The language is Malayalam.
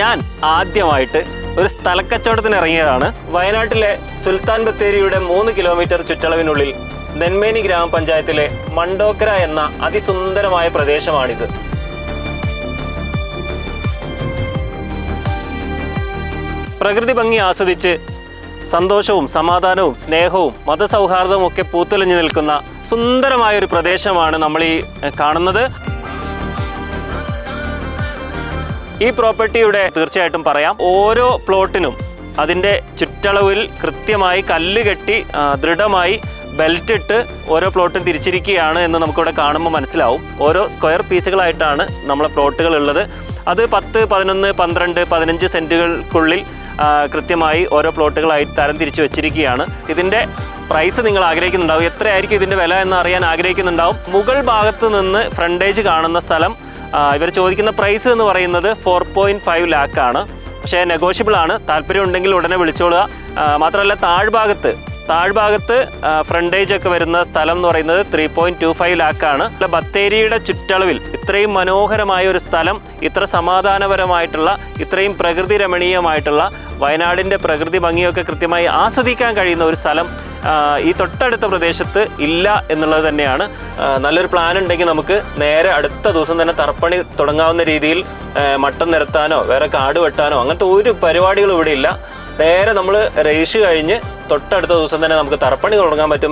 ഞാൻ ആദ്യമായിട്ട് ഒരു സ്ഥലക്കച്ചവടത്തിന് ഇറങ്ങിയതാണ്. വയനാട്ടിലെ സുൽത്താൻ ബത്തേരിയുടെ മൂന്ന് കിലോമീറ്റർ ചുറ്റളവിനുള്ളിൽ നെന്മേനി ഗ്രാമപഞ്ചായത്തിലെ മണ്ടോക്കര എന്ന അതിസുന്ദരമായ പ്രദേശമാണിത്. പ്രകൃതി ഭംഗി ആസ്വദിച്ച് സന്തോഷവും സമാധാനവും സ്നേഹവും മതസൗഹാർദ്ദവും ഒക്കെ പൂത്തുലഞ്ഞു നിൽക്കുന്ന സുന്ദരമായ ഒരു പ്രദേശമാണ് നമ്മൾ ഈ കാണുന്നത്. ഈ പ്രോപ്പർട്ടിയുടെ തീർച്ചയായിട്ടും പറയാം. ഓരോ പ്ലോട്ടിനും അതിന്റെ ചുറ്റളവിൽ കൃത്യമായി കല്ല് കെട്ടി ദൃഢമായി ബെൽറ്റ് ഇട്ട് ഓരോ പ്ലോട്ടും തിരിച്ചിരിക്കുകയാണ് എന്ന് നമുക്കിവിടെ കാണുമ്പോൾ മനസ്സിലാവും. ഓരോ സ്ക്വയർ പീസുകളായിട്ടാണ് നമ്മളെ പ്ലോട്ടുകൾ ഉള്ളത്. അത് പത്ത് പതിനൊന്ന് പന്ത്രണ്ട് പതിനഞ്ച് സെന്റുകൾക്കുള്ളിൽ കൃത്യമായി ഓരോ പ്ലോട്ടുകളായി തരം തിരിച്ചു വെച്ചിരിക്കുകയാണ്. ഇതിന്റെ പ്രൈസ് നിങ്ങൾ ആഗ്രഹിക്കുന്നുണ്ടാവും. എത്രയായിരിക്കും ഇതിന്റെ വില എന്ന് അറിയാൻ ആഗ്രഹിക്കുന്നുണ്ടാവും. മുകൾ ഭാഗത്ത് നിന്ന് ഫ്രണ്ടേജ് കാണുന്ന സ്ഥലം ഇവർ ചോദിക്കുന്ന പ്രൈസ് എന്ന് പറയുന്നത് ഫോർ പോയിന്റ് ഫൈവ് ലാക്ക് ആണ്. പക്ഷേ നെഗോഷ്യബിൾ ആണ്. താല്പര്യം ഉണ്ടെങ്കിൽ ഉടനെ വിളിച്ചോളുക. മാത്രമല്ല താഴ്ഭാഗത്ത് താഴ്ഭാഗത്ത് ഫ്രണ്ടേജ് ഒക്കെ വരുന്ന സ്ഥലം എന്ന് പറയുന്നത് ത്രീ പോയിന്റ് ടു ഫൈവ് ലാക്കാണ് ബത്തേരിയുടെ ചുറ്റളവിൽ ഇത്രയും മനോഹരമായ ഒരു സ്ഥലം ഇത്ര സമാധാനപരമായിട്ടുള്ള ഇത്രയും പ്രകൃതി രമണീയമായിട്ടുള്ള വയനാടിന്റെ പ്രകൃതി ഭംഗിയൊക്കെ കൃത്യമായി ആസ്വദിക്കാൻ കഴിയുന്ന ഒരു സ്ഥലം ഈ തൊട്ടടുത്ത പ്രദേശത്ത് ഇല്ല എന്നുള്ളത് തന്നെയാണ്. നല്ലൊരു പ്ലാൻ ഉണ്ടെങ്കിൽ നമുക്ക് നേരെ അടുത്ത ദിവസം തന്നെ തറപ്പണി തുടങ്ങാവുന്ന രീതിയിൽ മട്ടം നിരത്താനോ വേറെ കാട് വെട്ടാനോ അങ്ങനത്തെ ഒരു പരിപാടികളും ഇവിടെ ഇല്ല. നേരെ നമ്മൾ രജിസ്റ്റർ കഴിഞ്ഞ് തൊട്ടടുത്ത ദിവസം തന്നെ നമുക്ക് തറപ്പണി തുടങ്ങാൻ പറ്റും